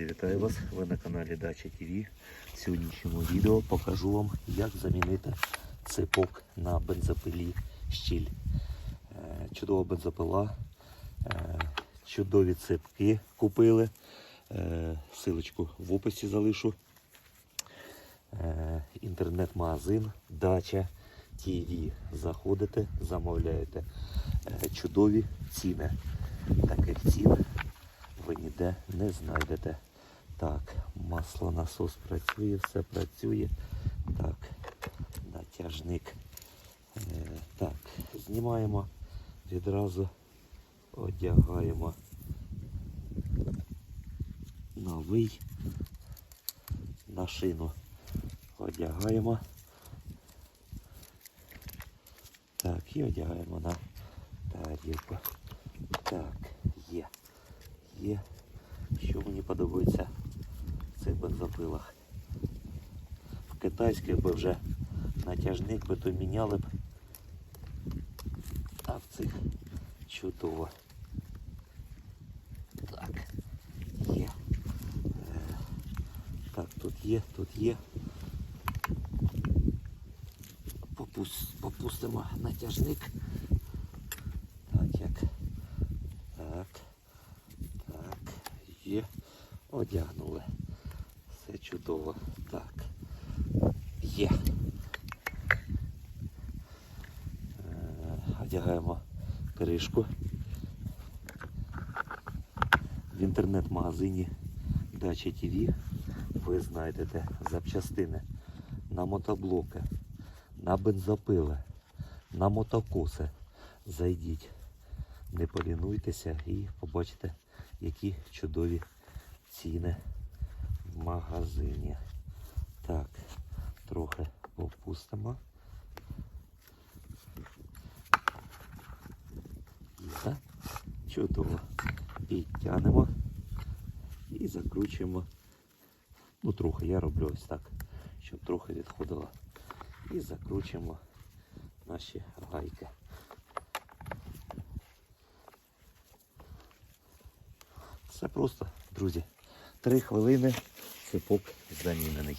Друзі, вітаю вас! Ви на каналі Дача ТВ. В сьогоднішньому відео покажу вам, як замінити ципок на бензопилі щіль. Е, Чудова бензопила, е, чудові ципки купили. Е, Силочку в описі залишу. Інтернет-магазин Дача ТВ. Заходите, замовляєте чудові ціни. Таких цін ви ніде не знайдете. Так, масло насос працює, все працює. Так, натяжник. Е, так, знімаємо, відразу одягаємо новий на шину. Одягаємо. Так, і одягаємо на тарілку. Так, є. Є. Що мені подобається бензопилах. В китайських би вже натяжник би то міняли б. А в цих чудово. Так, є. Е, Так, тут є, тут є. Попустимо натяжник. Так, як. Так. Так, є. Одягнули. Чудово. Так. Є. Е, Одягаємо кришку. В інтернет-магазині Дача ТВ ви знайдете запчастини на мотоблоки, на бензопили, на мотокоси. Зайдіть, не полінуйтеся і побачите, які чудові ціни магазині. Так, трохи попустимо. Є. Чудово. Підтягнемо і закручуємо. Ну, трохи я роблю ось так, щоб трохи відходило. І закручуємо наші гайки. Все просто, друзі. Три хвилини ципок замінений.